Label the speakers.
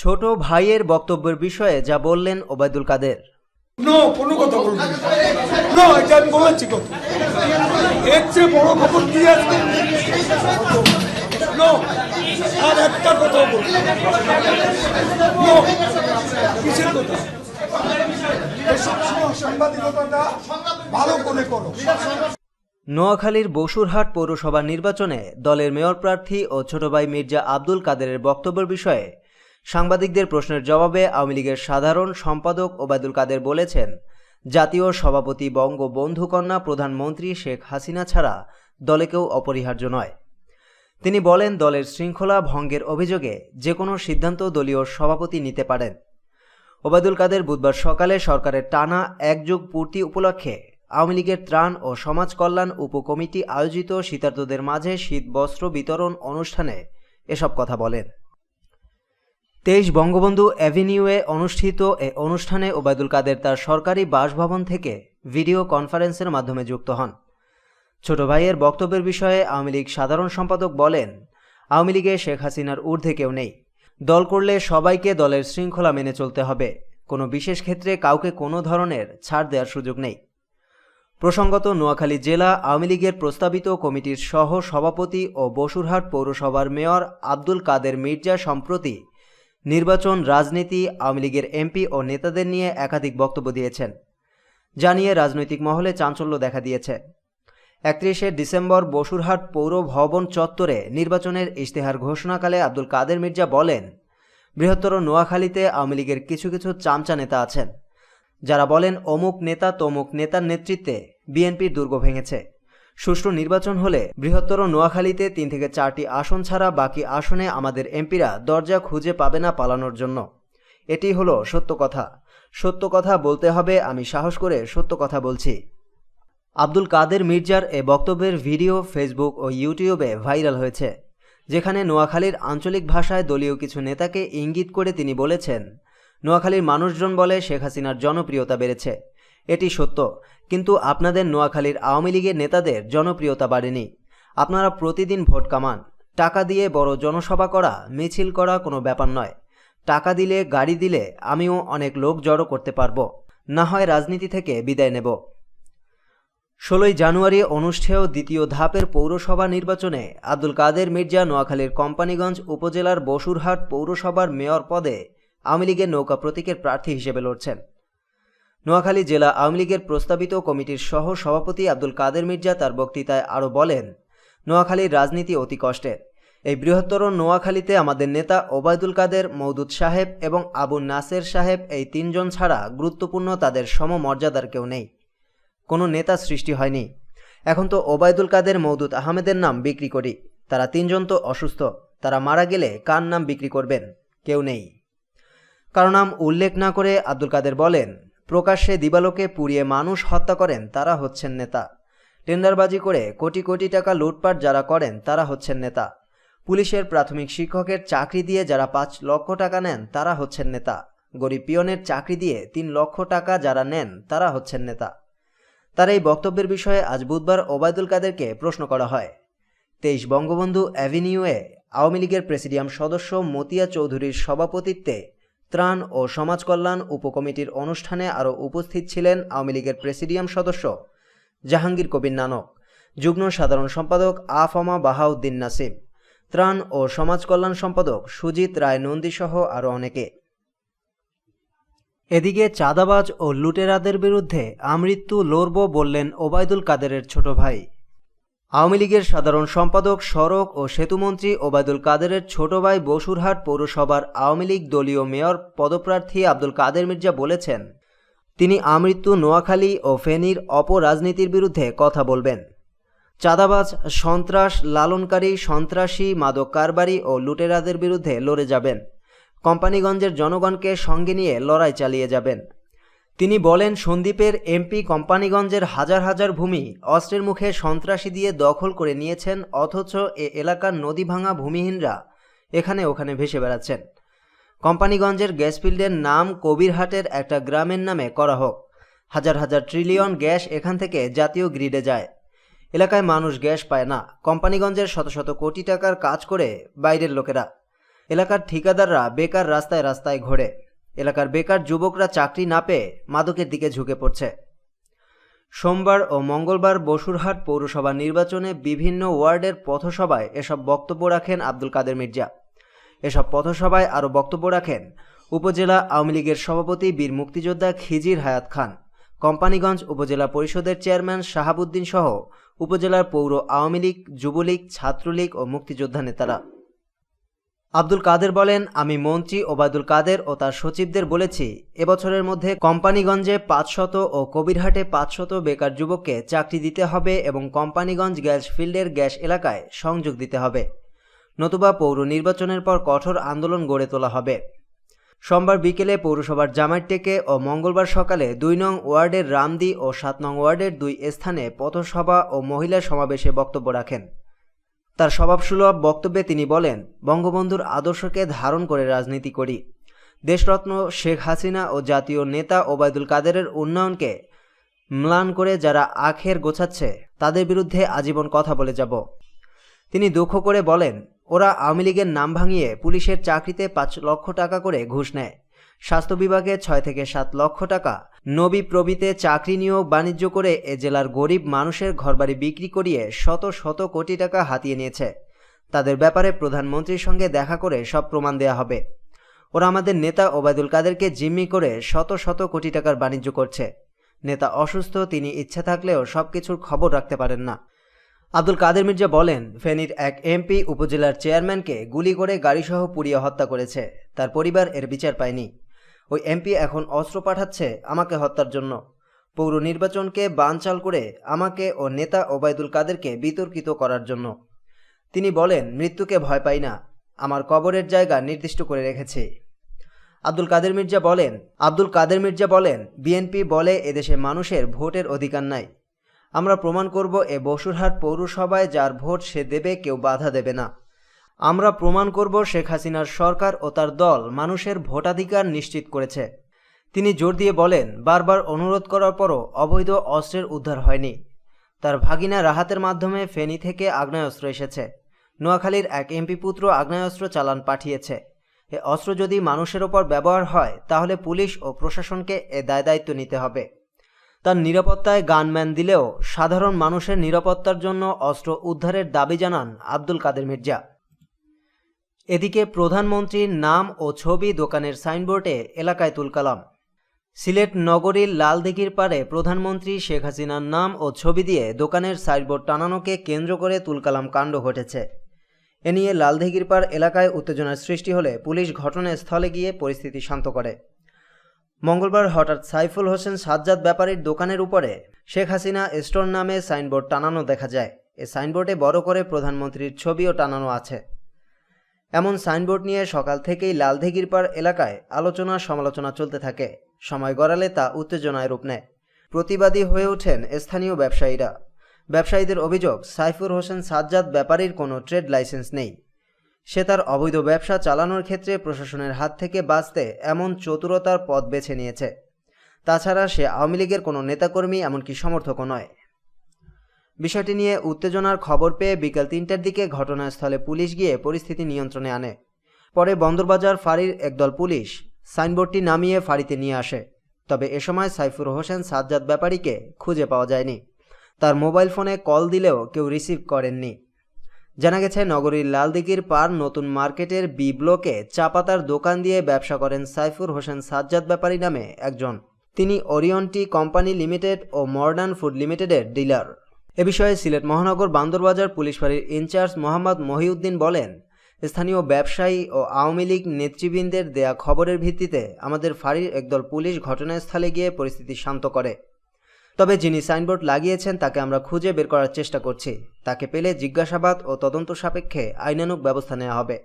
Speaker 1: ছোট ভাইয়ের বক্তব্যের বিষয়ে যা বললেন ওবায়দুল কাদের।
Speaker 2: কোনো কথা বলবেন নো। এটা আমি বলেছি কথা। এর চেয়ে বড় খবর কি আছে? আর একটা কথা বলব কিসের কথা? এসব সময় সাংবাদিকতাটা ভালো করে করো।
Speaker 1: নোয়াখালীর বসুরহাট পৌরসভা নির্বাচনে দলের মেয়র প্রার্থী ও ছোট ভাই মির্জা আব্দুল কাদেরের বক্তব্যের বিষয়ে সাংবাদিকদের প্রশ্নের জবাবে আওয়ামী লীগের সাধারণ সম্পাদক ওবায়দুল কাদের বলেছেন, জাতীয় সভাপতি বঙ্গবন্ধু কন্যা প্রধানমন্ত্রী শেখ হাসিনা ছাড়া দলে কেউ অপরিহার্য নয়। তিনি বলেন, দলের শৃঙ্খলা ভঙ্গের অভিযোগে যে কোনো সিদ্ধান্ত দলীয় সভাপতি নিতে পারেন। ওবায়দুল কাদের বুধবার সকালে সরকারের টানা এক যুগ পূর্তি উপলক্ষে আওয়ামী লীগের ত্রাণ ও সমাজ কল্যাণ উপকমিটি আয়োজিত শীতার্তদের মাঝে শীত বস্ত্র বিতরণ অনুষ্ঠানে এসব কথা বলেন। তেইশ বঙ্গবন্ধু অ্যাভিনিউয়ে অনুষ্ঠিত এ অনুষ্ঠানে ওবায়দুল কাদের তার সরকারি বাসভবন থেকে ভিডিও কনফারেন্সের মাধ্যমে যুক্ত হন। ছোট ভাইয়ের বক্তব্যের বিষয়ে আওয়ামী লীগ সাধারণ সম্পাদক বলেন, আওয়ামী লীগে শেখ হাসিনার ঊর্ধ্বে কেউ নেই। দল করলে সবাইকে দলের শৃঙ্খলা মেনে চলতে হবে। কোনো বিশেষ ক্ষেত্রে কাউকে কোনো ধরনের ছাড় দেওয়ার সুযোগ নেই। প্রসঙ্গত, নোয়াখালী জেলা আওয়ামী লীগের প্রস্তাবিত কমিটির সহ সভাপতি ও বসুরহাট পৌরসভার মেয়র আব্দুল কাদের মির্জা সম্প্রতি নির্বাচন, রাজনীতি, আওয়ামী লীগের এমপি ও নেতাদের নিয়ে একাধিক বক্তব্য দিয়েছেন। জানিয়ে রাজনৈতিক মহলে চাঞ্চল্য দেখা দিয়েছে। একত্রিশে ডিসেম্বর বসুরহাট পৌর ভবন চত্বরে নির্বাচনের ইশতেহার ঘোষণাকালে আব্দুল কাদের মির্জা বলেন, বৃহত্তর নোয়াখালীতে আওয়ামী লীগের কিছু কিছু চামচা নেতা আছেন। যারা বলেন, অমুক নেতা তমুক নেতার নেতৃত্বে বিএনপির দুর্গ ভেঙেছে। সুষ্ঠু নির্বাচন হলে বৃহত্তর নোয়াখালীতে তিন থেকে চারটি আসন ছাড়া বাকি আসনে আমাদের এমপিরা দরজা খুঁজে পাবে না পালানোর জন্য। এটি হলো সত্য কথা। সত্য কথা বলতে হবে, আমি সাহস করে সত্য কথা বলছি। আব্দুল কাদের মির্জার এ বক্তব্যের ভিডিও ফেসবুক ও ইউটিউবে ভাইরাল হয়েছে, যেখানে নোয়াখালীর আঞ্চলিক ভাষায় দলীয় কিছু নেতাকে ইঙ্গিত করে তিনি বলেছেন, নোয়াখালীর মানুষজন বলে শেখ হাসিনার জনপ্রিয়তা বেড়েছে। এটি সত্য। কিন্তু আপনাদের নোয়াখালীর আওয়ামী লীগের নেতাদের জনপ্রিয়তা বাড়েনি। আপনারা প্রতিদিন ভোট কামান। টাকা দিয়ে বড় জনসভা করা, মিছিল করা কোনো ব্যাপার নয়। টাকা দিলে, গাড়ি দিলে আমিও অনেক লোক জড়ো করতে পারব। না হয় রাজনীতি থেকে বিদায় নেব। ষোলোই জানুয়ারি অনুষ্ঠেয় দ্বিতীয় ধাপের পৌরসভা নির্বাচনে আব্দুল কাদের মির্জা নোয়াখালীর কোম্পানিগঞ্জ উপজেলার বসুরহাট পৌরসভার মেয়র পদে আওয়ামী লীগের নৌকা প্রতীকের প্রার্থী হিসেবে লড়ছেন। নোয়াখালী জেলা আওয়ামী লীগের প্রস্তাবিত কমিটির সহ সভাপতি আব্দুল কাদের মির্জা তার বক্তৃতায় আরও বলেন, নোয়াখালীর রাজনীতি অতি কষ্টের। এই বৃহত্তর নোয়াখালীতে আমাদের নেতা ওবায়দুল কাদের মৌদুদ সাহেব এবং আবু নাসের সাহেব এই তিনজন ছাড়া গুরুত্বপূর্ণ তাদের সমমর্যাদার কেউ নেই। কোনো নেতা সৃষ্টি হয়নি। এখন তো ওবায়দুল কাদের মৌদুদ আহমেদের নাম বিক্রি করি। তারা তিনজন তো অসুস্থ। তারা মারা গেলে কার নাম বিক্রি করবেন? কেউ নেই। কারও নাম উল্লেখ না করে আব্দুল কাদের বলেন প্রকাশ্যে দিবালোকে পুড়িয়ে মানুষ হত্যা করেন, তারা হচ্ছেন নেতা। টেন্ডারবাজি করে কোটি কোটি টাকা লুটপাট যারা করেন, তারা হচ্ছেন নেতা। পুলিশের প্রাথমিক শিক্ষকের চাকরি দিয়ে যারা পাঁচ লক্ষ টাকা নেন, তারা হচ্ছেন নেতা। গরিব পিয়নের চাকরি দিয়ে তিন লক্ষ টাকা যারা নেন, তারা হচ্ছেন নেতা। তার এই বক্তব্যের বিষয়ে আজ বুধবার ওবায়দুল কাদেরকে প্রশ্ন করা হয়। তেইশ বঙ্গবন্ধু অ্যাভিনিউয়ে আওয়ামী লীগের প্রেসিডিয়াম সদস্য মতিয়া চৌধুরীর সভাপতিত্বে ত্রাণ ও সমাজ কল্যাণ উপকমিটির অনুষ্ঠানে আরও উপস্থিত ছিলেন আওয়ামী লীগের প্রেসিডিয়াম সদস্য জাহাঙ্গীর কবির নানক, যুগ্ম সাধারণ সম্পাদক আফামা বাহাউদ্দিন নাসিম, ত্রাণ ও সমাজ কল্যাণ সম্পাদক সুজিত রায় নন্দীসহ আরও অনেকে। এদিকে চাঁদাবাজ ও লুটেরাদের বিরুদ্ধে আমৃত্যু লড়ব বললেন ওবায়দুল কাদেরের ছোট ভাই। আওয়ামী লীগের সাধারণ সম্পাদক সড়ক ও সেতুমন্ত্রী ওবায়দুল কাদেরের ছোট ভাই বসুরহাট পৌরসভার আওয়ামী লীগ দলীয় মেয়র পদপ্রার্থী আব্দুল কাদের মির্জা বলেছেন, তিনি আমৃত্যু নোয়াখালী ও ফেনীর অপরাজনীতির বিরুদ্ধে কথা বলবেন। চাঁদাবাজ, সন্ত্রাস, লালনকারী, সন্ত্রাসী মাদক কারবারি ও লুটেরাদের বিরুদ্ধে লড়ে যাবেন। কোম্পানিগঞ্জের জনগণকে সঙ্গে নিয়ে লড়াই চালিয়ে যাবেন। তিনি বলেন, সন্দীপের এমপি কোম্পানিগঞ্জের হাজার হাজার ভূমি অস্ত্রের মুখে সন্ত্রাসী দিয়ে দখল করে নিয়েছেন, অথচ এ এলাকার নদী ভাঙা ভূমিহীনরা এখানে ওখানে ভেসে বেড়াচ্ছেন। কোম্পানিগঞ্জের গ্যাস ফিল্ডের নাম কবিরহাটের একটা গ্রামের নামে করা হোক। হাজার হাজার ট্রিলিয়ন গ্যাস এখান থেকে জাতীয় গ্রিডে যায়। এলাকায় মানুষ গ্যাস পায় না। কোম্পানিগঞ্জের শত শত কোটি টাকার কাজ করে বাইরের লোকেরা। এলাকার ঠিকাদাররা বেকার রাস্তায় রাস্তায় ঘোরে। এলাকার বেকার যুবকরা চাকরি না পেয়ে মাদকের দিকে ঝুঁকে পড়ছে। সোমবার ও মঙ্গলবার বসুরহাট পৌরসভা নির্বাচনে বিভিন্ন ওয়ার্ডের পথসভায় এসব বক্তব্য রাখেন আব্দুল কাদের মির্জা। এসব পথসভায় আরও বক্তব্য রাখেন উপজেলা আওয়ামী লীগের সভাপতি বীর মুক্তিযোদ্ধা খিজির হায়াত খান, কোম্পানিগঞ্জ উপজেলা পরিষদের চেয়ারম্যান শাহাবুদ্দিন সহ উপজেলার পৌর আওয়ামী লীগ, যুবলীগ, ছাত্রলীগ ও মুক্তিযোদ্ধা নেতারা। আব্দুল কাদের বলেন, আমি মন্ত্রী ওবায়দুল কাদের ও তার সচিবদের বলেছি, এবছরের মধ্যে কোম্পানিগঞ্জে পাঁচশত ও কবিরহাটে পাঁচশত বেকার যুবককে চাকরি দিতে হবে এবং কোম্পানিগঞ্জ গ্যাস ফিল্ডের গ্যাস এলাকায় সংযোগ দিতে হবে। নতুবা পৌর নির্বাচনের পর কঠোর আন্দোলন গড়ে তোলা হবে। সোমবার বিকেলে পৌরসভার জামাইটেকে ও মঙ্গলবার সকালে দুই নং ওয়ার্ডের রামদি ও সাত নং ওয়ার্ডের দুই স্থানে পথসভা ও মহিলা সমাবেশে বক্তব্য রাখেন। তার স্বভাবসুলভ বক্তব্যে তিনি বলেন, বঙ্গবন্ধুর আদর্শকে ধারণ করে রাজনীতি করি। দেশরত্ন শেখ হাসিনা ও জাতীয় নেতা ওবায়দুল কাদেরের উন্নয়নকে ম্লান করে যারা আখের গোছাচ্ছে, তাদের বিরুদ্ধে আজীবন কথা বলে যাব। তিনি দুঃখ করে বলেন, ওরা আওয়ামী লীগের নাম ভাঙিয়ে পুলিশের চাকরিতে পাঁচ লক্ষ টাকা করে ঘুষ নেয়। স্বাস্থ্য বিভাগে ছয় থেকে সাত লক্ষ টাকা নবী প্রবিতে চাকরি নিয়োগ বাণিজ্য করে এ জেলার গরিব মানুষের ঘরবাড়ি বিক্রি করিয়ে শত শত কোটি টাকা হাতিয়ে নিয়েছে। তাদের ব্যাপারে প্রধানমন্ত্রীর সঙ্গে দেখা করে সব প্রমাণ দেয়া হবে। ওরা আমাদের নেতা ওবায়দুল কাদেরকে জিম্মি করে শত শত কোটি টাকার বাণিজ্য করছে। নেতা অসুস্থ, তিনি ইচ্ছা থাকলেও সব কিছুর খবর রাখতে পারেন না। আব্দুল কাদের মির্জা বলেন, ফেনীর এক এমপি উপজেলার চেয়ারম্যানকে গুলি করে গাড়িসহ পুড়িয়ে হত্যা করেছে। তার পরিবার এর বিচার পায়নি। ওই এমপি এখন অস্ত্র পাঠাচ্ছে আমাকে হত্যার জন্য। পৌর নির্বাচনকে বানচাল করে আমাকে ও নেতা ওবায়দুল কাদেরকে বিতর্কিত করার জন্য। তিনি বলেন, মৃত্যুকে ভয় পাই না, আমার কবরের জায়গা নির্দিষ্ট করে রেখেছে। আব্দুল কাদের মির্জা বলেন, আব্দুল কাদের মির্জা বলেন, বিএনপি বলে এদেশে মানুষের ভোটের অধিকার নাই। আমরা প্রমাণ করব এ বসুরহাট পৌরসভায় যার ভোট সে দেবে, কেউ বাধা দেবে না। আমরা প্রমাণ করব শেখ হাসিনার সরকার ও তার দল মানুষের ভোটাধিকার নিশ্চিত করেছে। তিনি জোর দিয়ে বলেন, বারবার অনুরোধ করার পরও অবৈধ অস্ত্রের উদ্ধার হয়নি। তার ভাগিনা রাহাতের মাধ্যমে ফেনী থেকে আগ্নেয়াস্ত্র এসেছে। নোয়াখালীর এক এমপি পুত্র আগ্নেয়াস্ত্র চালান পাঠিয়েছে। এ অস্ত্র যদি মানুষের ওপর ব্যবহার হয়, তাহলে পুলিশ ও প্রশাসনকে এ দায় দায়িত্ব নিতে হবে। তার নিরাপত্তায় গানম্যান দিলেও সাধারণ মানুষের নিরাপত্তার জন্য অস্ত্র উদ্ধারের দাবি জানান আব্দুল কাদের মির্জা। এদিকে প্রধানমন্ত্রীর নাম ও ছবি দোকানের সাইনবোর্ডে এলাকায় তুলকালাম। সিলেট নগরীর লালদিঘির পারে প্রধানমন্ত্রী শেখ হাসিনার নাম ও ছবি দিয়ে দোকানের সাইনবোর্ড টানানোকে কেন্দ্র করে তুলকালাম কাণ্ড ঘটেছে। এ নিয়ে লালদিঘির পার এলাকায় উত্তেজনার সৃষ্টি হলে পুলিশ ঘটনাস্থলে গিয়ে পরিস্থিতি শান্ত করে। মঙ্গলবার হঠাৎ সাইফুল হোসেন সাজ্জাদ ব্যাপারীর দোকানের উপরে শেখ হাসিনা স্টোর নামে সাইনবোর্ড টানানো দেখা যায়। এ সাইনবোর্ডে বড় করে প্রধানমন্ত্রীর ছবিও টানানো আছে। এমন সাইনবোর্ড নিয়ে সকাল থেকেই লালদিঘির পার এলাকায় আলোচনা সমালোচনা চলতে থাকে। সময় গড়ালে তা উত্তেজনায় রূপ নেয়। প্রতিবাদী হয়ে ওঠেন স্থানীয় ব্যবসায়ীরা। ব্যবসায়ীদের অভিযোগ, সাইফুর হোসেন সাজ্জাদ ব্যাপারীর কোনো ট্রেড লাইসেন্স নেই। সে তার অবৈধ ব্যবসা চালানোর ক্ষেত্রে প্রশাসনের হাত থেকে বাঁচতে এমন চতুরতার পথ বেছে নিয়েছে। তাছাড়া সে আওয়ামী লীগের কোনো নেতাকর্মী এমনকি সমর্থকও নয়। বিষয়টি নিয়ে উত্তেজনার খবর পেয়ে বিকেল তিনটার দিকে ঘটনাস্থলে পুলিশ গিয়ে পরিস্থিতি নিয়ন্ত্রণে আনে। পরে বন্দরবাজার ফাঁড়ির একদল পুলিশ সাইনবোর্ডটি নামিয়ে ফাঁড়িতে নিয়ে আসে। তবে এ সময় সাইফুর হোসেন সাজ্জাদ ব্যাপারীকে খুঁজে পাওয়া যায়নি। তার মোবাইল ফোনে কল দিলেও কেউ রিসিভ করেননি। জানা গেছে, নগরীর লালদিঘির পার নতুন মার্কেটের বি ব্লকে চা পাতার দোকান দিয়ে ব্যবসা করেন সাইফুর হোসেন সাজ্জাদ ব্যাপারী নামে একজন। তিনি ওরিয়ন টি কোম্পানি লিমিটেড ও মডার্ন ফুড লিমিটেডের ডিলার। এ বিষয়ে সিলেট মহানগর বান্দরবাজার পুলিশ ফাঁড়ির ইনচার্জ মোহাম্মদ মহিউদ্দিন বলেন, স্থানীয় ব্যবসায়ী ও আওয়ামী লীগ নেতৃবৃন্দের দেয়া খবরের ভিত্তিতে আমাদের ফাঁড়ির একদল পুলিশ ঘটনাস্থলে গিয়ে পরিস্থিতি শান্ত করে। তবে যিনি সাইনবোর্ড লাগিয়েছেন, তাকে আমরা খুঁজে বের করার চেষ্টা করছি। তাকে পেলে জিজ্ঞাসাবাদ ও তদন্ত সাপেক্ষে আইনানুগ ব্যবস্থা নেওয়া হবে।